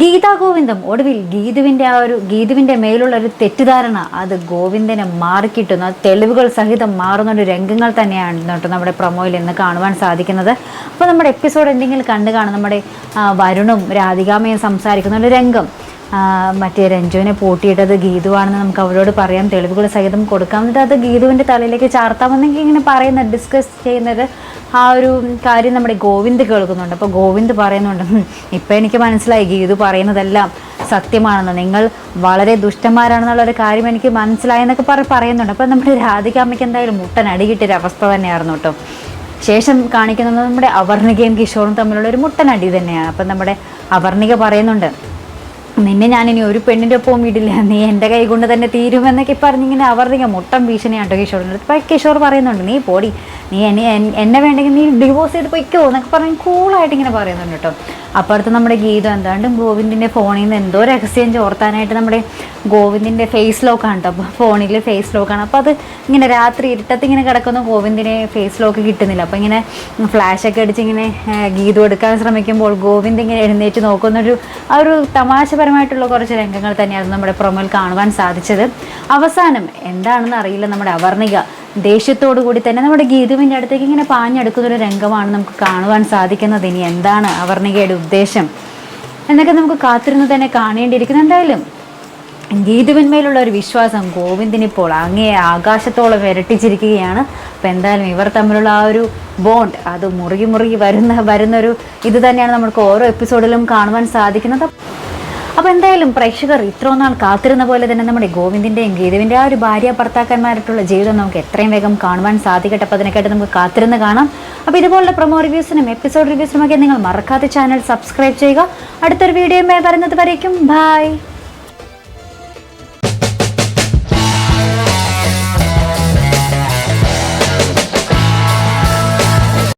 ഗീതാ ഗോവിന്ദം. ഒടുവിൽ ഗീതുവിന്റെ ആ ഒരു ഗീതുവിന്റെ മേലുള്ള ഒരു തെറ്റിദ്ധാരണ അത് ഗോവിന്ദനെ മാറിക്കിട്ടുന്ന. തെളിവുകൾ സഹിതം മാറുന്ന ഒരു രംഗങ്ങൾ തന്നെയാണ് കേട്ടോ നമ്മുടെ പ്രൊമോയിൽ ഇന്ന് കാണുവാൻ സാധിക്കുന്നത്. അപ്പോൾ നമ്മുടെ എപ്പിസോഡ് എന്തെങ്കിലും കണ്ടു കാണും നമ്മുടെ വരുണും രാധികാമയും സംസാരിക്കുന്ന ഒരു രംഗം. മറ്റേ രഞ്ജുവിനെ പൂട്ടിയിട്ടത് ഗീതുവാണെന്ന് നമുക്ക് അവരോട് പറയാം. തെളിവുകൾ സഹിതം കൊടുക്കാം. എന്നിട്ട് അത് ഗീതുവിന്റെ തലയിലേക്ക് ചാർത്താമെന്നെങ്കിൽ ഇങ്ങനെ പറയുന്നത് ഡിസ്കസ് ചെയ്യുന്നത് ആ ഒരു കാര്യം നമ്മുടെ ഗോവിന്ദ് കേൾക്കുന്നുണ്ട്. അപ്പോൾ ഗോവിന്ദ് പറയുന്നുണ്ട് ഇപ്പോൾ ഇപ്പം എനിക്ക് മനസ്സിലായി ഗീതു പറയുന്നതെല്ലാം സത്യമാണെന്ന്. നിങ്ങൾ വളരെ ദുഷ്ടന്മാരാണെന്നുള്ള ഒരു കാര്യം എനിക്ക് മനസ്സിലായെന്നൊക്കെ പറ പറയുന്നുണ്ട്. അപ്പോൾ നമ്മുടെ രാധികാമ്മയ്ക്ക് എന്തായാലും മുട്ടൻ അടികിട്ടൊരു അവസ്ഥ തന്നെയായിരുന്നു കേട്ടോ. ശേഷം കാണിക്കുന്നത് നമ്മുടെ അവർണികയും കിഷോറും തമ്മിലുള്ള ഒരു മുട്ടനടി തന്നെയാണ്. അപ്പം നമ്മുടെ അവർണിക പറയുന്നുണ്ട് നിന്നെ ഇനി ഒരു പെണ്ണിന്റെ ഒപ്പവും വിടില്ല നീ എന്റെ കൈ കൊണ്ട് തന്നെ തീരുമെന്നൊക്കെ പറഞ്ഞിങ്ങനെ അവർണിക മുട്ടൻ കേട്ടോ കിഷോറിന്റെ അടുത്ത് അപ്പം കിഷോർ പറയുന്നുണ്ട് നീ പോടി. നീ എന്നെ എന്നെ വേണ്ടെങ്കിൽ നീ ഡിവോഴ്സ് ചെയ്ത് പൊയ്ക്കോ എന്നൊക്കെ പറഞ്ഞ് കൂളായിട്ട് ഇങ്ങനെ പറയുന്നുണ്ട് കേട്ടോ. അപ്പുറത്ത് നമ്മുടെ ഗീതം എന്താണ്ട് ഗോവിന്ദിന്റെ ഫോണിൽ നിന്ന് എന്തോ രഹസ്യം ചോർത്താനായിട്ട് നമ്മുടെ ഗോവിന്ദിന്റെ ഫേസ് ലോക്കാണ് കേട്ടോ. അപ്പോൾ ഫോണിൽ ഫേസ് ലോക്കാണ് അപ്പോൾ അത് ഇങ്ങനെ രാത്രി ഇരുട്ടത്ത് ഇങ്ങനെ കിടക്കുന്ന ഗോവിന്ദിനെ ഫേസ് ലോക്ക് കിട്ടുന്നില്ല. അപ്പോൾ ഇങ്ങനെ ഫ്ലാഷൊക്കെ അടിച്ച് ഇങ്ങനെ ഗീതം എടുക്കാൻ ശ്രമിക്കുമ്പോൾ ഗോവിന്ദ് ഇങ്ങനെ എഴുന്നേറ്റ് നോക്കുന്നൊരു ആ ഒരു തമാശപരമായിട്ടുള്ള കുറച്ച് രംഗങ്ങൾ തന്നെയായിരുന്നു നമ്മുടെ പ്രൊമോയിൽ കാണുവാൻ സാധിച്ചത്. അവസാനം എന്താണെന്ന് അറിയില്ല നമ്മുടെ അവർണിക. ദേഷ്യത്തോടു കൂടി തന്നെ നമ്മുടെ ഗീതുവിന്റെ അടുത്തേക്ക് ഇങ്ങനെ പാഞ്ഞെടുക്കുന്ന ഒരു രംഗമാണ് നമുക്ക് കാണുവാൻ സാധിക്കുന്നത്. ഇനി എന്താണ് അവർണികയുടെ ഉദ്ദേശം? എന്നൊക്കെ നമുക്ക് കാത്തിരുന്ന് തന്നെ കാണേണ്ടിയിരിക്കുന്നു. എന്തായാലും ഗീതുവിന്മേലുള്ള ഒരു വിശ്വാസം ഗോവിന്ദിനിപ്പോൾ അങ്ങേ ആകാശത്തോളം ഇരട്ടിച്ചിരിക്കുകയാണ്. അപ്പം എന്തായാലും ഇവർ തമ്മിലുള്ള ആ ഒരു ബോണ്ട് അത് മുറുകി മുറുകി വരുന്ന വരുന്നൊരു ഇത് തന്നെയാണ് നമുക്ക് ഓരോ എപ്പിസോഡിലും കാണുവാൻ സാധിക്കുന്നത്. അപ്പോൾ എന്തായാലും പ്രേക്ഷകർ ഇത്രയും നാൾ കാത്തിരുന്ന പോലെ തന്നെ നമ്മുടെ ഗോവിന്ദിന്റെയും ഗീതുവിന്റെ ആ ഒരു ഭാര്യ ഭർത്താക്കന്മാരായിട്ടുള്ള ജീവിതം നമുക്ക് എത്രയും വേഗം കാണുവാൻ സാധിക്കട്ടെ. അപ്പോൾ അതിനൊക്കെയായിട്ട് നമുക്ക് കാത്തിരുന്ന് കാണാം. അപ്പോൾ ഇതുപോലുള്ള പ്രൊമോ റിവ്യൂസിനും എപ്പിസോഡ് റിവ്യൂസിനും ഒക്കെ നിങ്ങൾ മറക്കാതെ ചാനൽ സബ്സ്ക്രൈബ് ചെയ്യുക. അടുത്തൊരു വീഡിയോയുമായി വരുന്നത് വരേക്കും. ബൈ